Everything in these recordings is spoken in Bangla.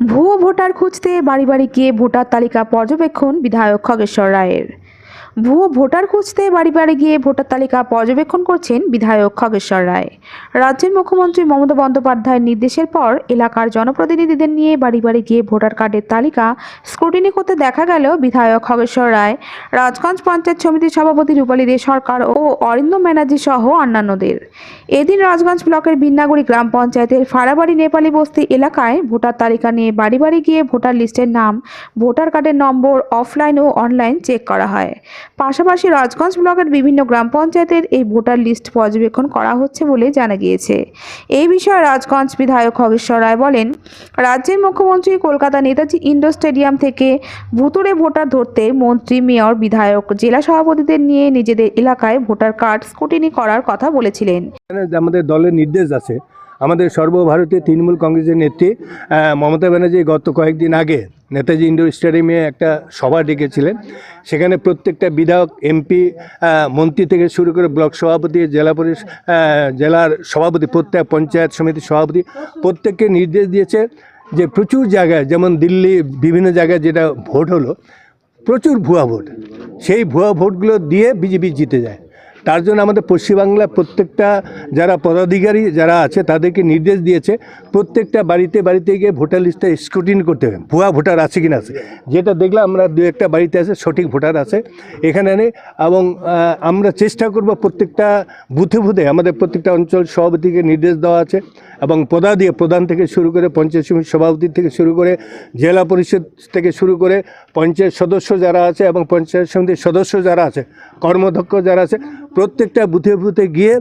ভুয়ো ভোটার খুঁজতে বাড়ি বাড়ি গিয়ে ভোটার তালিকা পর্যবেক্ষণ বিধায়ক খগেশ্বর রায়ের। ভুয়ো ভোটার খুঁজতে বাড়ি বাড়ি গিয়ে ভোটার তালিকা পর্যবেক্ষণ করছেন বিধায়ক খগেশ্বর রায়। রাজ্যের মুখ্যমন্ত্রী মমতা বন্দ্যোপাধ্যায়ের নির্দেশের পর এলাকার জনপ্রতিনিধিদের নিয়ে বাড়ি বাড়ি গিয়ে ভোটার কার্ডের তালিকা স্ক্রুটিনি করতে দেখা গেল বিধায়ক খগেশ্বর রায়। রাজগঞ্জ পঞ্চায়েত সমিতির সভাপতি রূপালী দে সরকার ও অরিন্দম ব্যানার্জি সহ অন্যান্যদের। এদিন রাজগঞ্জ ব্লকের বিন্নাগুড়ি গ্রাম পঞ্চায়েতের ফাড়াবাড়ি নেপালি বস্তি এলাকায় ভোটার তালিকা নিয়ে বাড়ি বাড়ি গিয়ে ভোটার লিস্টের নাম, ভোটার কার্ডের নম্বর অফলাইন ও অনলাইন চেক করা হয়। পাশাপাশি রাজগঞ্জ ব্লকের বিভিন্ন গ্রাম পঞ্চায়েতের এই ভোটার লিস্ট পর্যবেক্ষণ করা হচ্ছে বলে জানা গিয়েছে। এই বিষয়ে রাজগঞ্জ বিধায়ক খগেশ্বর রায় বলেন, রাজ্যের মুখ্যমন্ত্রী কলকাতা নেতাজি ইন্ডোর স্টেডিয়াম থেকে ভুতুড়ে ভোটার ধরতে মন্ত্রী, মেয়র, বিধায়ক, জেলা সভাপতিদের নিয়ে নিজেদের এলাকায় ভোটার কার্ড স্কুটিনি করার কথা বলেছিলেন। আমাদের দলের নির্দেশ আছে আমাদের সর্বভারতীয় তৃণমূল কংগ্রেসের নেত্রী মমতা ব্যানার্জি গত কয়েকদিন আগে নেতাজি ইন্ডোর স্টেডিয়ামে একটা সভা ডেকেছিলেন। সেখানে প্রত্যেকটা বিধায়ক, এমপি মন্ত্রী থেকে শুরু করে ব্লক সভাপতি, জেলা পরিষ জেলার সভাপতি, প্রত্যেক পঞ্চায়েত সমিতির সভাপতি প্রত্যেককে নির্দেশ দিয়েছে যে প্রচুর জায়গায়, যেমন দিল্লি, বিভিন্ন জায়গায় যেটা ভোট হলো, প্রচুর ভুয়া ভোট। সেই ভুয়া ভোটগুলো দিয়ে বিজেপি জিতে যায়। তার জন্য আমাদের পশ্চিমবাংলা প্রত্যেকটা যারা পদাধিকারী যারা আছে তাদেরকে নির্দেশ দিয়েছে প্রত্যেকটা বাড়িতে বাড়িতে গিয়ে ভোটার লিস্টটা স্ক্রুটিন করতে হবে। ভুয়া ভোটার আছে কি না আছে। যেটা দেখলাম আমরা দু একটা বাড়িতে আছে, সঠিক ভোটার আছে। এখানে নেই এবং আমরা চেষ্টা করব প্রত্যেকটা বুথে বুথে আমাদের প্রত্যেকটা অঞ্চল সভাপতিকে নির্দেশ দেওয়া আছে। এবং পদা দিয়ে প্রধান থেকে শুরু করে পঞ্চায়েত সমিতি সভাপতি থেকে শুরু করে জেলা পরিষদ থেকে শুরু করে পঞ্চায়েত সদস্য যারা আছে এবং পঞ্চায়েত সমিতির সদস্য যারা আছে, কর্মধ্যক্ষ যারা আছে, প্রত্যেকটা বুথে বুথে গিয়ে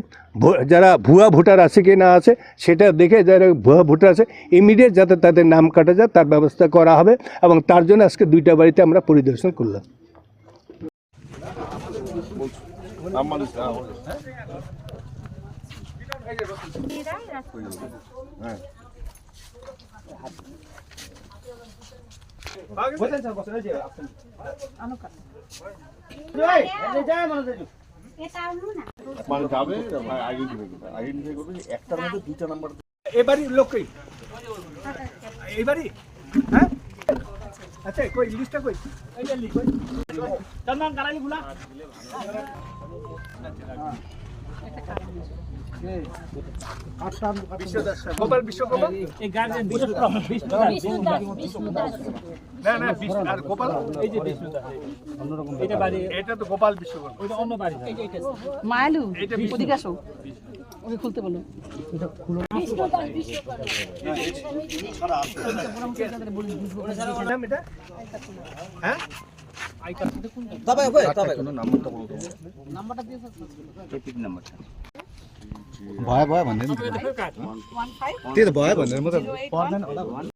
যারা ভুয়া ভোটার আছে কি না আছে সেটা দেখে যারা ভুয়া ভোটার আছে ইমিডিয়েট যাতে তাদের নাম কাটা যায়, তার ব্যবস্থা করা হবে এবং তার জন্য আজকে দুইটা বাড়িতে আমরা পরিদর্শন করলাম। মানে যাবে দুইটা নাম্বার এবারই লোকই এইবারই হ্যাঁ আচ্ছা কই লিস্টটা কই চন্দন কারালি গুলা গোপাল বিশ্বকর্মা না না বিষ্ণু- আর গোপাল तपाईँ खोइ तपाईँको नम्बर त भयो भयो भन्दैन त्यही त भयो भनेर त पर्दैन होला